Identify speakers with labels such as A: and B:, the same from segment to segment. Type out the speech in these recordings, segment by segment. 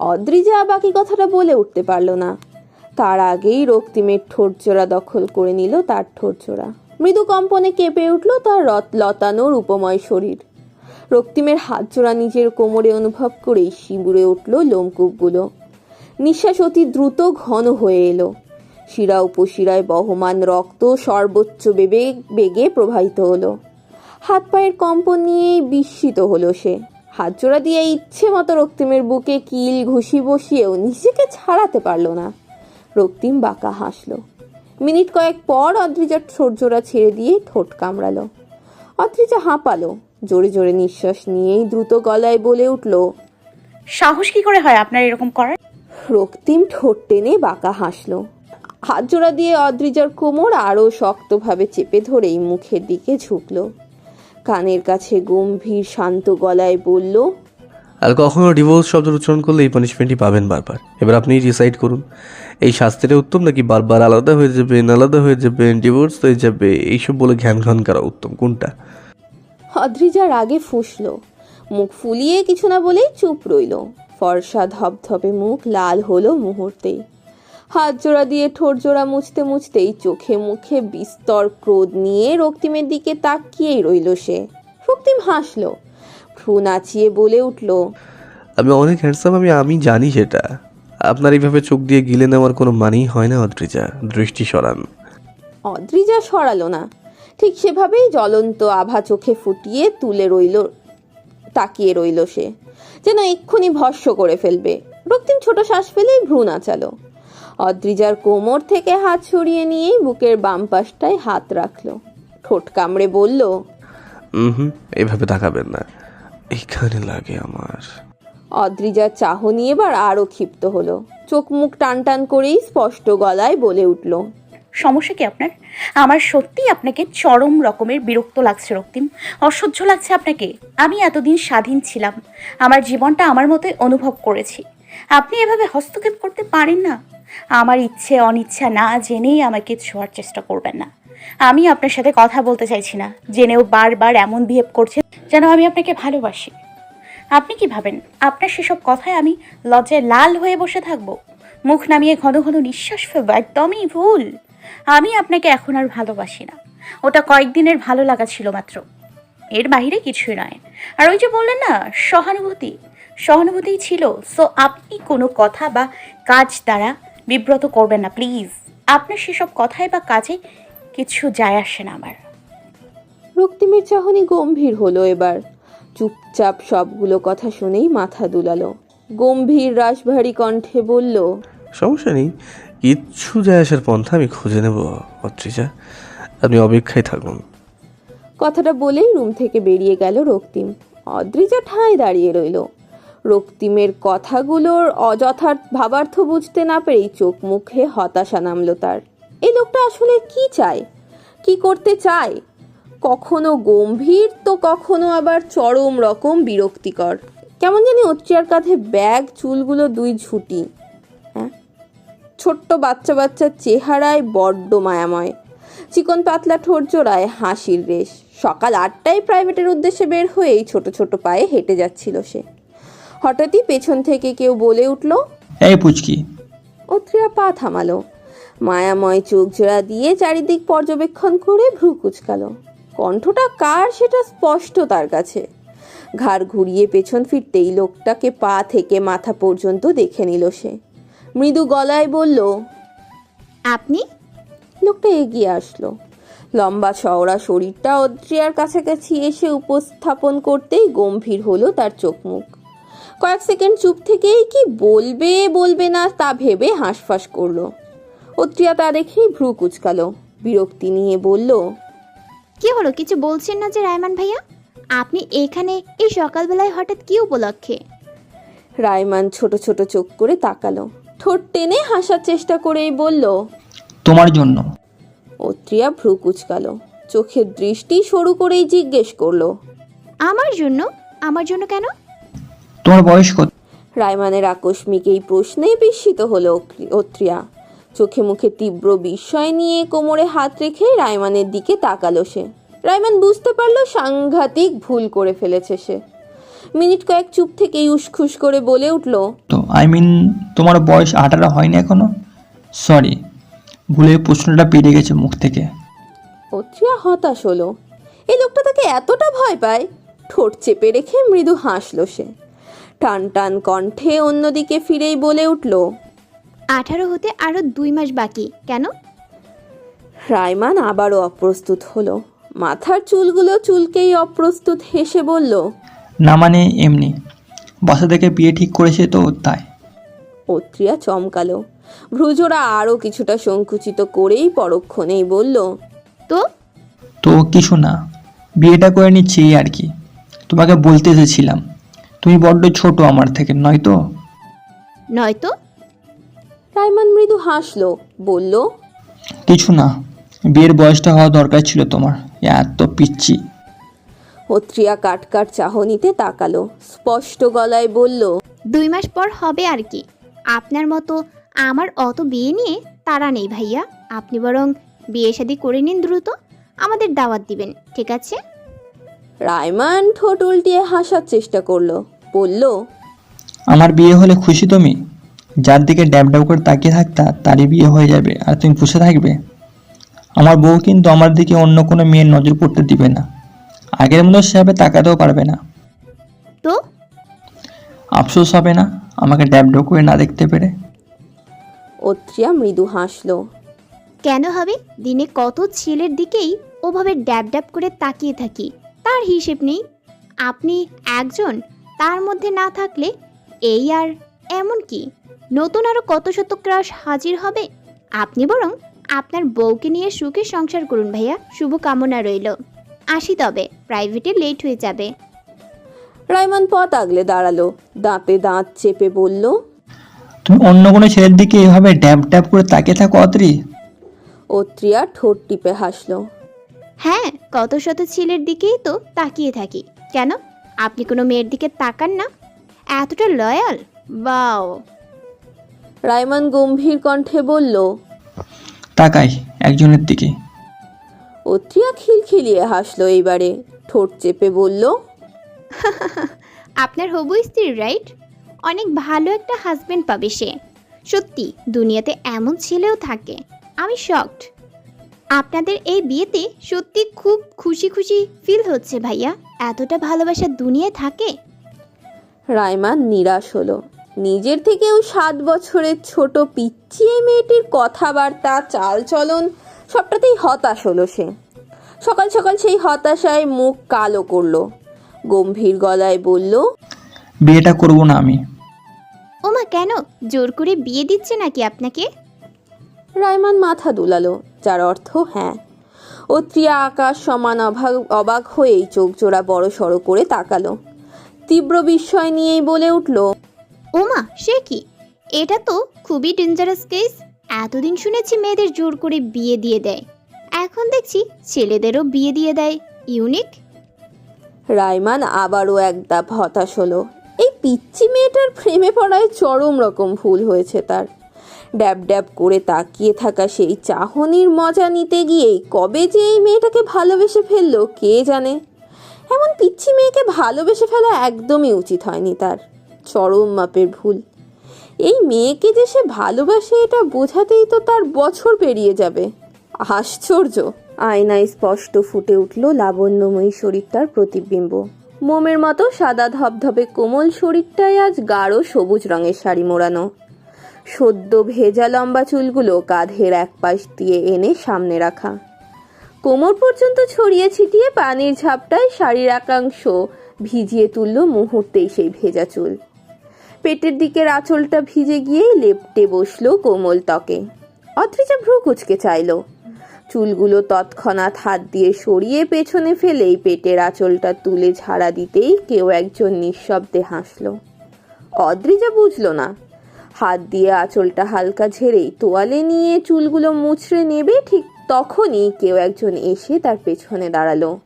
A: অদ্রিজা বাকি কথাটা বলে উঠতে পারল না। তার আগেই রক্তিমের ঠোঁটজোড়া দখল করে নিল তার ঠোঁটজোড়া মৃদু কম্পনে কেঁপে উঠল তার রত- লতানোর উপময় শরীর। রক্তিমের হাত জোড়া নিজের কোমরে অনুভব করেই শিবুরে উঠল লোমকূপগুলো। নিঃশ্বাস অতি দ্রুত ঘন হয়ে এলো। শিরা উপশিরায় বহমান রক্ত সর্বোচ্চ বেবে বেগে প্রবাহিত হলো। হাত পায়ের কম্পন নিয়েই বিস্মিত হলো সে। হাত জোড়া দিয়ে ইচ্ছে মতো রক্তিমের বুকে কিল ঘুষি বসিয়েও নিজেকে ছাড়াতে পারল না। রক্তিম বাঁকা হাসলো। মিনিট কয়েক পর অদ্রিজার ঠোঁট জোড়া ছেড়ে দিয়ে ঠোঁট কামড়ালো। অদ্রিজা হাঁপালো। জোরে জোরে নিঃশ্বাস নিয়েই দ্রুত গলায় বলে উঠল
B: সাহস কি করে হয় আপনার এরকম করার?
A: রক্তিম ঠোঁট টেনে বাঁকা হাসলো। হাত জোড়া দিয়ে অদ্রিজার কোমর আরও শক্তভাবে চেপে ধরেই মুখের দিকে ঝুঁকলো। কানের কাছে গম্ভীর শান্ত গলায় বলল
C: আর কখনো ডিভোর্স শব্দের উচ্চারণ করলে এই পানিশমেন্টই পাবেন বারবার। এবার আপনি ডিসাইড করুন। এই শাস্তিটা উত্তম নাকি বারবার আলাদা হয়ে যাবেন আলাদা হয়ে যাবেন ডিভোর্স হয়ে যাবে? এইসব বলে ঘ্যান ঘ্যান করা উত্তম। কোনটা?
A: অদ্রিজা রাগে ফুসলো। মুখ ফুলিয়ে কিছু না বলেই চুপ রইল। ফর্সা ধপধপে মুখ লাল হলো মুহূর্তেই হাত জোড়া দিয়ে ঠোঁট জোড়া মুছতে মুছতেই চোখে মুখে বিস্তর ক্রোধ নিয়ে রক্তিমের দিকে তাকিয়েই রইল সে। রক্তিম হাসল ভ্রু নাচিয়ে বলে উঠল
C: আমি অনেক হ্যান্ডসাম আমি আমি জানি সেটা। আপনার এইভাবে চোখ দিয়ে গিলে নেওয়ার কোনো মানেই হয় না অদ্রিজা। দৃষ্টি সরান।
A: অদ্রিজা সরালো না। ঠিক সেভাবেই জ্বলন্ত আভা চোখে ফুটিয়ে তুলে রইল তাকিয়ে রইল সে যেন এক্ষুনি ভস্য করে ফেলবে। রক্তিম ছোট শ্বাস ফেলেই ভ্রু নাচালো। অদ্রিজার কোমর থেকে হাত সরিয়ে নিয়েই বুকের বাম পাশটায় হাত রাখল। ঠোঁট কামড়ে বলল
C: হুম এভাবে তাকাবেন না। এইখানে লাগে আমার।
A: অদ্রিজার চাহনি এবার আরও ক্ষিপ্ত হলো। চোখ মুখ টান টান করেই স্পষ্ট গলায় বলে উঠল
B: সমস্যা কি আপনার? আমার সত্যি আপনাকে চরম রকমের বিরক্ত লাগছে রক্তিম। অসহ্য লাগছে আপনাকে। আমি এতদিন স্বাধীন ছিলাম। আমার জীবনটা আমার মতোই অনুভব করেছি। আপনি এভাবে হস্তক্ষেপ করতে পারেন না। আমার ইচ্ছে, অনিচ্ছা না জেনেই আমাকে ছোঁয়ার চেষ্টা করবেন না। আমি আপনার সাথে কথা বলতে চাইছি না। জেনেও বারবার এমন বিহেভ করছে যেন আমি আপনাকে ভালোবাসি। আপনি কি ভাবেন? আপনার সেসব কথায় আমি লজ্জায় লাল হয়ে বসে থাকব? মুখ নামিয়ে ঘন ঘন নিঃশ্বাস ফেলব? একদমই ভুল। আমি আপনাকে এখন আর ভালোবাসি না। ওটা কয়েকদিনের ভালো লাগা ছিল মাত্র। এর বাইরে কিছুই নয়। আর ওই যে বললেন না, সহানুভূতি। সহানুভূতিই ছিল। সো আপনি কোনো কথা বা কাজ দ্বারা বিব্রত করবেন না প্লিজ। আপনার সেসব কথায় বা কাজে কিছু যায় আসে না আমার।
A: রক্তিমের চাহনি গম্ভীর হলো এবার। চুপচাপ সবগুলো কথা শুনেই মাথা দুলালো। গম্ভীর রাশভারী কণ্ঠে বলল
C: সমস্যা নেই কিচ্ছু যায় আসার পন্থা আমি খুঁজে নেব অত্রিজা আপনি অপেক্ষায় থাকুন।
A: কথাটা বলেই রুম থেকে বেরিয়ে গেল রক্তিম। অদ্রিজা ঠাঁই দাঁড়িয়ে রইল। রক্তিমের কথাগুলোর অযথার্থ ভাবার্থ বুঝতে না পেরেই চোখ মুখে হতাশা নামলো তার। এই লোকটা আসলে কি চায়? কি করতে চায়? কখনো গম্ভীর, তো কখনো আবার চরম রকম বিরক্তিকর। কেমন জানি অত্রিয়ার কাঁধে ব্যাগ, চুলগুলো দুই ঝুঁটি। হ্যাঁ ছোট্ট বাচ্চা বাচ্চার চেহারায় বড্ড মায়াময়। চিকন পাতলা ঠোঁট জোড়ায় হাসির রেশ। সকাল আটটায় প্রাইভেটের উদ্দেশ্যে বের হয়েই ছোট ছোট পায়ে হেঁটে যাচ্ছিল সে। হঠাৎই পেছন থেকে কেউ বলে উঠল
D: এই পুচকি।
A: অত্রিয়া পা থামালো। মায়াময় চোখ জোড়া দিয়ে চারিদিক পর্যবেক্ষণ করে ভ্রু কুচকালো। কণ্ঠটা কার সেটা স্পষ্ট তার কাছে। ঘাড় ঘুরিয়ে পেছন ফিরতেই লোকটাকে পা থেকে মাথা পর্যন্ত দেখে নিল সে। মৃদু গলায় বলল
E: আপনি?
A: লোকটা এগিয়ে আসলো। লম্বা চওড়া শরীরটা অদ্রিয়ার কাছাকাছি এসে উপস্থাপন করতেই গম্ভীর হলো তার চোখ মুখ। কয়েক সেকেন্ড চুপ থেকেই কি বলবে বলবে না তা ভেবে হাঁসফাঁস করল। অত্রিয়া তা দেখেই ভ্রু কুচকালো। বিরক্তি নিয়ে বলল
E: কি হলো? কিছু বলছেন না যে রায়মান ভাইয়া? আপনি এখানে এই সকালবেলায় হঠাৎ কি উপলক্ষে?
A: রায়মান ছোট ছোট চোখ করে তাকালো। ঠোঁট টেনে হাসার চেষ্টা করেই বলল
D: তোমার জন্য।
A: অত্রিয়া ভ্রু কুচকালো। চোখের দৃষ্টি সরু করেই জিজ্ঞেস করল
E: আমার জন্য? আমার জন্য কেন?
D: তোমার বয়স কত?
A: রায়মানের আকস্মিক এই প্রশ্নে বিস্মিত হলো অত্রিয়া। চোখে মুখে তীব্র বিস্ময় নিয়ে কোমরে হাত রেখে রায়মানের দিকে তাকালো সে। রায়মান বুঝতে পারল সাংঘাতিক ভুল করে ফেলেছে সে। মিনিট কয়েক চুপ থেকেই উসখুস করে বলে উঠল
D: তো আই মিন তোমার বয়স আঠারো হয়নি এখনও? সরি ভুলে প্রশ্নটা পেরিয়ে গেছে মুখ থেকে।
A: অত্রিয়া হতাশ হলো। এই লোকটা তাকে এতটা ভয় পায় ঠোঁট চেপে রেখে মৃদু হাসলো সে। টান টান কণ্ঠে অন্যদিকে ফিরেই বলে উঠল
E: আঠারো হতে আরও দুই মাস বাকি কেন?
A: রায়মান আবারও অপ্রস্তুত হলো। মাথার চুলগুলো চুলকেই অপ্রস্তুত হেসে বলল
D: না মানে এমনি। বাসা থেকে বিয়ে ঠিক করেছে তো তাই।
A: অত্রিয়া চমকালো। ভ্রুজোড়া আরও কিছুটা সংকুচিত করেই পরক্ষণেই বলল
E: তো?
D: তো কিছু না। বিয়েটা করে নিচ্ছি আর কি। তোমাকে বলতে এসেছিলাম। তুমি বড্ড ছোট আমার থেকে নয়তো?
E: নয়তো?
A: রায়মান মৃদু হাসলো বলল
D: কিছু না বিয়ের বয়সটা হওয়া দরকার ছিল তোমার এত পিচ্ছি
A: অত্রিয়া কাটকাট চাহনিতে তাকালো স্পষ্ট গলায় বলল
E: দুই মাস পর হবে আর কি। আপনার মতো আমার অত বিয়ে নিয়ে তারা নেই ভাইয়া। আপনি বরং বিয়ে শাদি করে নিন দ্রুত। আমাদের দাওয়াত দিবেন ঠিক আছে?
A: রায়মান ঠোঁট উল্টিয়ে হাসার চেষ্টা করল। বলল
D: আমার বিয়ে হলে খুশি তুমি? যার দিকে ড্যাব ড্যাব করে তাকিয়ে থাকতা তারই বিয়ে হয়ে যাবে আর তুমি বসে থাকবে? আমার বউ কিন্তু আমার দিকে অন্য কোনো মেয়ের নজর পড়তে দিবে না। আগের মতো সেভাবে তাকাতেও পারবে না।
E: তো?
D: আফসোস হবে না আমাকে ড্যাব ড্যাব করে না দেখতে পেরে।
A: অত্রিয়া মৃদু হাসলো।
E: কেন হবে? দিনে কত ছেলের দিকেই ওভাবে ড্যাব ড্যাব করে তাকিয়ে থাকি। তার হিসেব নেই। আপনি একজন তার মধ্যে না থাকলে এই আর এমন কি? নতুন আরও কত শত ক্রাশ হাজির হবে? আপনি বরং আপনার বউকে নিয়ে সুখে সংসার করুন ভাইয়া। শুভ কামনা রইল। আসি তবে প্রাইভেটে লেট হয়ে যাবে।
A: রায়মান পথ আগলে দাঁড়াল। দাঁতে দাঁত চেপে বলল
D: তুমি অন্য কোনো ছেলের দিকে এভাবে ড্যাব ড্যাব করে তাকিয়ে থাকো অত্রি।
A: অত্রিয়া ঠোঁট টিপে হাসলো।
E: হ্যাঁ কত শত ছেলের দিকেই তো তাকিয়ে থাকি। কেন? আপনি কোনো মেয়ের দিকে তাকান না। এতটা লয়াল বাও
A: রায়মান গম্ভীর কণ্ঠে বলল
D: তাকাই একজনের দিকে।
A: অত্রিয়া খিলখিলিয়ে হাসলো এইবারে ঠোঁট চেপে বলল
E: আপনার হবু স্ত্রী রাইট অনেক ভালো একটা হাজবেন্ড পাবে সে। সত্যি দুনিয়াতে এমন ছেলেও থাকে। আমি শকড আপনাদের এই বিয়েতে সত্যি খুব খুশি খুশি ফিল হচ্ছে ভাইয়া। এতটা ভালোবাসা দুনিয়ায় থাকে?
A: রায়মান নিরাশ হলো। নিজের থেকেও সাত বছরের ছোট পিচ্ছি এই মেয়েটির কথাবার্তা চালচলন সবটাতেই হতাশ হলো সে। সকাল সকাল সেই হতাশায় মুখ কালো করল। গম্ভীর গলায় বলল
D: বিয়েটা করব না আমি।
E: ওমা কেন? জোর করে বিয়ে দিচ্ছে নাকি আপনাকে?
A: রায়মান মাথা দুলালো। যার অর্থ হ্যাঁ। অত্রিয়া আকাশ সমান অভাগ অবাক হয়েই চোখ জোড়া বড় সড়ো করে তাকালো। তীব্র বিস্ময় নিয়েই বলে উঠল
E: ওমা সে কি? এটা তো খুবই ডেঞ্জারাস কেস এতদিন শুনেছি মেয়েদের জোর করে বিয়ে দিয়ে দেয়। এখন দেখছি ছেলেদেরও বিয়ে দিয়ে দেয়। ইউনিক।
A: রায়মান আবারও এক দাপ হতাশ হলো। এই পিচ্চি মেয়েটার প্রেমে পড়ায় চরম রকম ভুল হয়েছে তার। ড্যাব ড্যাব করে তাকিয়ে থাকা সেই চাহনির মজা নিতে গিয়েই কবে যে এই মেয়েটাকে ভালোবেসে ফেলল, কে জানে? এমন পিচ্ছি মেয়েকে ভালোবেসে ফেলা একদমই উচিত হয়নি তার। চরম মাপের ভুল। এই মেয়েকে যে সে ভালোবাসে এটা বোঝাতেই তো তার বছর পেরিয়ে যাবে। আশ্চর্য! আয়নায় স্পষ্ট ফুটে উঠল লাবণ্যময়ী শরীরটার প্রতিবিম্ব। মোমের মতো সাদা ধবধবে কোমল শরীরটায় আজ গাঢ় সবুজ রঙের শাড়ি মোড়ানো। সদ্য ভেজা লম্বা চুলগুলো কাঁধের এক পাশ দিয়ে এনে সামনে রাখা। কোমর পর্যন্ত ছড়িয়ে ছিটিয়ে পানির ঝাপটায় শাড়ির একাংশ ভিজিয়ে তুলল মুহূর্তেই সেই ভেজা চুল। পেটের দিকের আঁচলটা ভিজে গিয়েই লেপটে বসল কোমল ত্বকে। অথরিজা ভ্রু কুচকে চাইলো। চুলগুলো তৎক্ষণাৎ হাত দিয়ে সরিয়ে পেছনে ফেলেই পেটের আঁচলটা তুলে ঝাড়া দিতেই কেউ একজন নিঃশব্দে হাসল। অদ্রিজা বুঝলো না হাত দিয়ে আঁচলটা হালকা ঝেড়েই তোয়ালে নিয়ে চুলগুলো মুছড়ে নেবে, ঠিক তখনই কেউ একজন এসে তার পেছনে দাঁড়াল।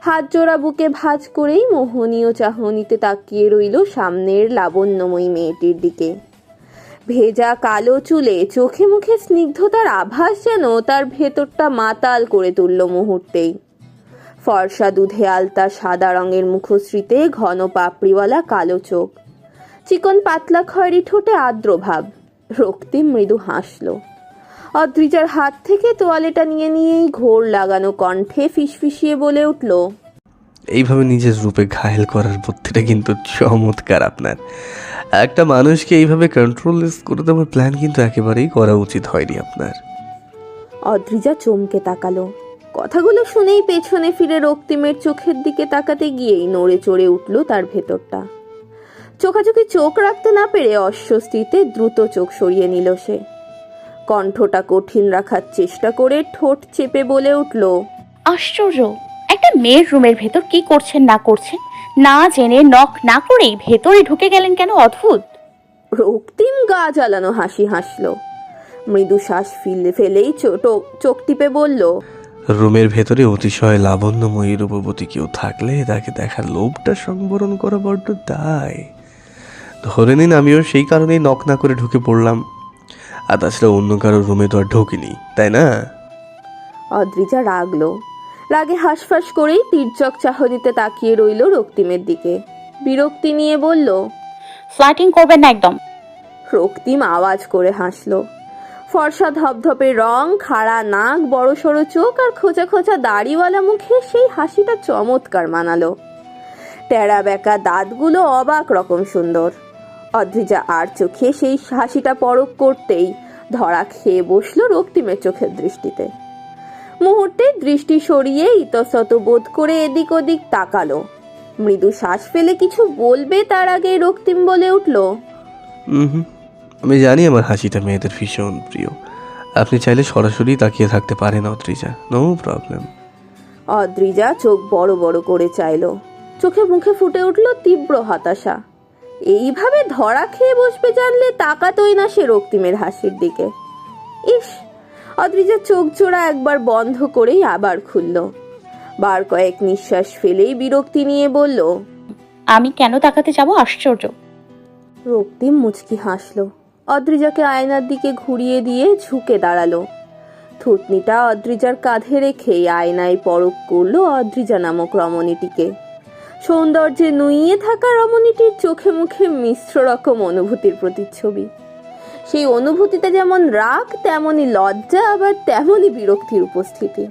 A: হাত জোড়া বুকে ভাঁজ করেই মোহনীয় চাহনিতে তাকিয়ে রইল সামনের লাবণ্যময়ী মেয়েটির দিকে। ভেজা কালো চুলে চোখে মুখে স্নিগ্ধতার আভাস যেন তার ভেতরটা মাতাল করে তুলল মুহূর্তেই। ফর্সা দুধে আলতা সাদা রঙের মুখশ্রীতে ঘন পাপড়িওয়ালা কালো চোখ। চিকন পাতলা খয়েরি ঠোঁটে আর্দ্র ভাব। রক্তিম মৃদু হাসল। অদ্রিজার হাত থেকে তোয়ালেটা নিয়ে নিয়েই ঘোর লাগানো কণ্ঠে ফিসফিসিয়ে বলে উঠল
C: এইভাবে নিজের রূপে ঘায়েল করার বুদ্ধিটা কিন্তু চমৎকার আপনার। একটা মানুষকে এইভাবে কন্ট্রোললেস করে দেওয়ার প্ল্যান কিন্তু একেবারেই করা উচিত হয়নি আপনার।
A: অদ্রিজা চমকে তাকালো। কথাগুলো শুনেই পেছনে ফিরে রক্তিমের চোখের দিকে তাকাতে গিয়েই নড়ে চড়ে উঠল তার ভেতরটা। চোখাচোখে চোখ রাখতে না পেরে অস্বস্তিতে দ্রুত চোখ সরিয়ে নিল সে। কণ্ঠটা কঠিন রাখার চেষ্টা করে ঠোঁট চেপে বলে উঠল
B: আশ্চর্য! একটা মেয়ের রুমের ভেতর কি করছেন না করছেন? না জেনে নখ না করেই ভেতরে ঢুকে গেলেন কেন অদ্ভুত!
A: রক্তিম গা জ্বালানো হাসি হাসলো। মৃদু শ্বাস ফিলে ফেলেই ছোট চোখ টিপে বলল
C: রুমের ভেতরে অতিশয় লাবণ্যময়ী রূপবতী কেউ থাকলে তাকে দেখার লোভটা সংবরণ করা বড্ড দায়। ধরে নিন আমিও সেই কারণেই নক না করে ঢুকে পড়লাম। আর তাছাড়া অন্য কারও রুমে তো আর ঢুকিনি তাই না?
A: অদ্রিজা রাগলো। রাগে হাঁসফাঁস করেই তীর্যক চাহনিতে তাকিয়ে রইল রক্তিমের দিকে। বিরক্তি নিয়ে বলল
B: ফ্লাটিং করবেন না একদম।
A: রক্তিম আওয়াজ করে হাসলো। ফর্সা ধপধপে রং খাড়া নাক বড় সড়ো চোখ আর খোঁচা খোঁচা দাড়িওয়ালা মুখে সেই হাসিটা চমৎকার মানালো। টেরা বেঁকা দাঁতগুলো অবাক রকম সুন্দর। অদ্রিজা আর চোখে সেই হাসিটা পরক করতেই ধরা খেয়ে বসল রক্তিমের চোখের দৃষ্টিতে। মুহূর্তে দৃষ্টি সরিয়ে ইতস্তত বোধ করে এদিক ওদিক তাকালো। মৃদু শ্বাস ফেলে কিছু বলবে তার আগে রক্তিম বলে উঠল
C: আমি জানি আমার হাসিটা মেয়েদের ভীষণ প্রিয়। আপনি চাইলে সরাসরি তাকিয়ে থাকতে পারেন অদ্রিজা নো প্রবলেম
A: অদ্রিজা চোখ বড় বড় করে চাইলো। চোখে মুখে ফুটে উঠল তীব্র হতাশা। এইভাবে ধরা খেয়ে বসবে জানলে তাকাতই না সে রক্তিমের হাসির দিকে। ইস অদ্রিজা চোখ জোড়া একবার বন্ধ করেই আবার খুলল। বার কয়েক নিঃশ্বাস ফেলেই বিরক্তি নিয়ে বলল
B: আমি কেন তাকাতে যাব? আশ্চর্য।
A: রক্তিম মুচকি হাসলো। অদ্রিজাকে আয়নার দিকে ঘুরিয়ে দিয়ে ঝুঁকে দাঁড়াল। থুতনিটা অদ্রিজার কাঁধে রেখে আয়নায় পরক করল অদ্রিজা নামক রমণীটিকে। সৌন্দর্যে নুইয়ে থাকা রমণীটির চোখে মুখে মিশ্র রকম অনুভূতির প্রতিচ্ছবি। সেই অনুভূতিতে যেমন রাগ, তেমনি লজ্জা, আবার তেমনই বিরক্তির উপস্থিতি।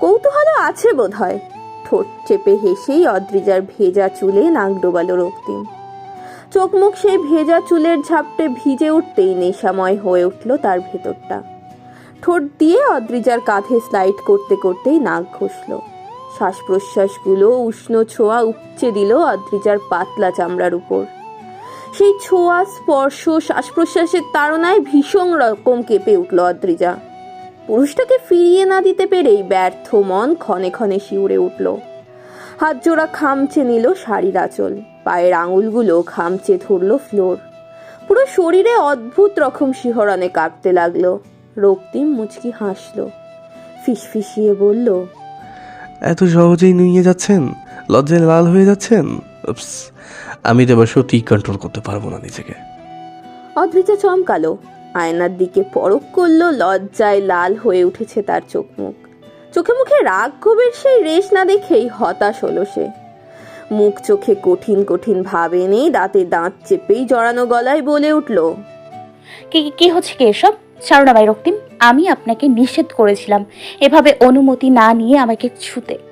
A: কৌতূহল আছে বোধহয়। ঠোঁট চেপে হেসেই অদ্রিজার ভেজা চুলে নাক ডোবালো রক্তিম। চোখ মুখ সেই ভেজা চুলের ঝাপটে ভিজে উঠতেই নেশাময় হয়ে উঠল তার ভেতরটা। ঠোঁট দিয়ে অদ্রিজার কাঁধে স্লাইড করতে করতেই নাক ঘষল। শ্বাস প্রশ্বাসগুলো উষ্ণ ছোঁয়া উপচে দিল অদ্রিজার পাতলা চামড়ার উপর। সেই ছোঁয়া, স্পর্শ শ্বাস প্রশ্বাসের তাড়নায় ভীষণ রকম কেঁপে উঠল অদ্রিজা। পুরুষটাকে ফিরিয়ে না দিতে পেরেই ব্যর্থ মন ক্ষণে ক্ষণে শিউরে উঠল। হাত জোড়া খামচে নিল শাড়ির আঁচল। পায়ের আঙুলগুলো খামচে ধরল ফ্লোর। পুরো শরীরে অদ্ভুত রকম শিহরণে কাঁপতে লাগল। রক্তিম মুচকি হাসলো। ফিসফিসিয়ে বলল
C: এত সহজেই নুইয়ে যাচ্ছেন? লজ্জায় লাল হয়ে যাচ্ছেন? উপস, আমি তো এবার সত্যিই কন্ট্রোল করতে পারব না নিজেকে।
A: অদ্রিজা চমকালো। আয়নার দিকে পরক করল লজ্জায় লাল হয়ে উঠেছে তার চোখ মুখ চোখে মুখে রাগ ক্ষোভের সেই রেশ না দেখেই হতাশ হলো সে। মুখ চোখে কঠিন কঠিন ভাব এনে দাঁতে দাঁত চেপেই জড়ানো গলায় বলে উঠল
B: কি কি- কি হচ্ছে কি এসব? ভাই রক্তিম আমি আপনাকে নিষেধ করেছিলাম। এভাবে অনুমতি না নিয়ে আমাকে ছুতে।